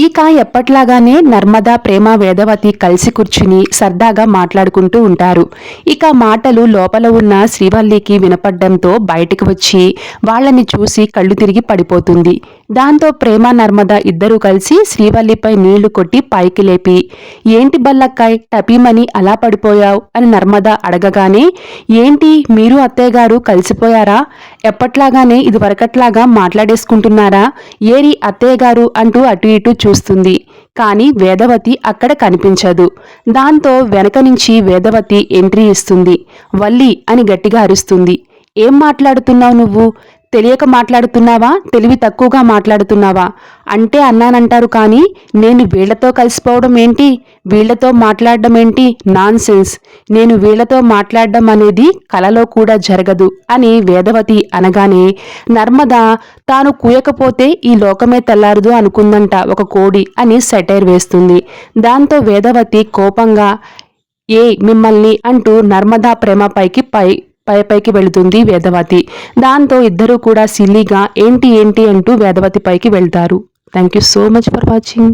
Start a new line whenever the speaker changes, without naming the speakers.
ఇక ఎప్పట్లాగానే నర్మదా ప్రేమ వేదవతి కలిసి కూర్చుని సరదాగా మాట్లాడుకుంటూ ఉంటారు. ఇక మాటలు లోపల ఉన్న శ్రీవల్లికి వినపడ్డంతో బయటికి వచ్చి వాళ్ళని చూసి కళ్ళు తిరిగి పడిపోతుంది. దాంతో ప్రేమ నర్మద ఇద్దరూ కలిసి శ్రీవల్లిపై నీళ్ళు కొట్టి పైకి లేపి ఏంటి బల్లక్కాయ్ టపీమని అలా పడిపోయావు? అని నర్మద అడగగానే ఏంటి మీరు అత్తయ్యగారు కలిసిపోయారా? ఎప్పట్లాగానే ఇది వరకట్లాగా మాట్లాడేసుకుంటున్నారా? ఏరి అత్తయ్య గారు అంటూ అటు ఇటు చూస్తుంది. కానీ వేదవతి అక్కడ కనిపించదు. దాంతో వెనక నుంచి వేదవతి ఎంట్రీ ఇస్తుంది. వల్లి అని గట్టిగా అరుస్తుంది. ఏం మాట్లాడుతున్నావు నువ్వు? తెలియక మాట్లాడుతున్నావా? తెలివి తక్కువగా మాట్లాడుతున్నావా? అంటే అన్నానంటారు కానీ నేను వీళ్ళతో కలిసిపోవడం ఏంటి? వీళ్ళతో మాట్లాడడం ఏంటి? నాన్ సెన్స్ నేను వీళ్ళతో మాట్లాడడం అనేది కలలో కూడా జరగదు అని వేదవతి అనగానే నర్మద తాను కూయకపోతే ఈ లోకమే తెల్లారదు అనుకుందంట ఒక కోడి అని సెటైర్ వేస్తుంది. దాంతో వేదవతి కోపంగా ఏ మిమ్మల్ని అంటూ నర్మదా ప్రేమపైకి పై పై పైకి వెళుతుంది వేదవతి. దాంతో ఇద్దరూ కూడా సిల్లీగా ఏంటి ఏంటి అంటూ వేదవతి పైకి వెళ్తారు. Thank you so much for watching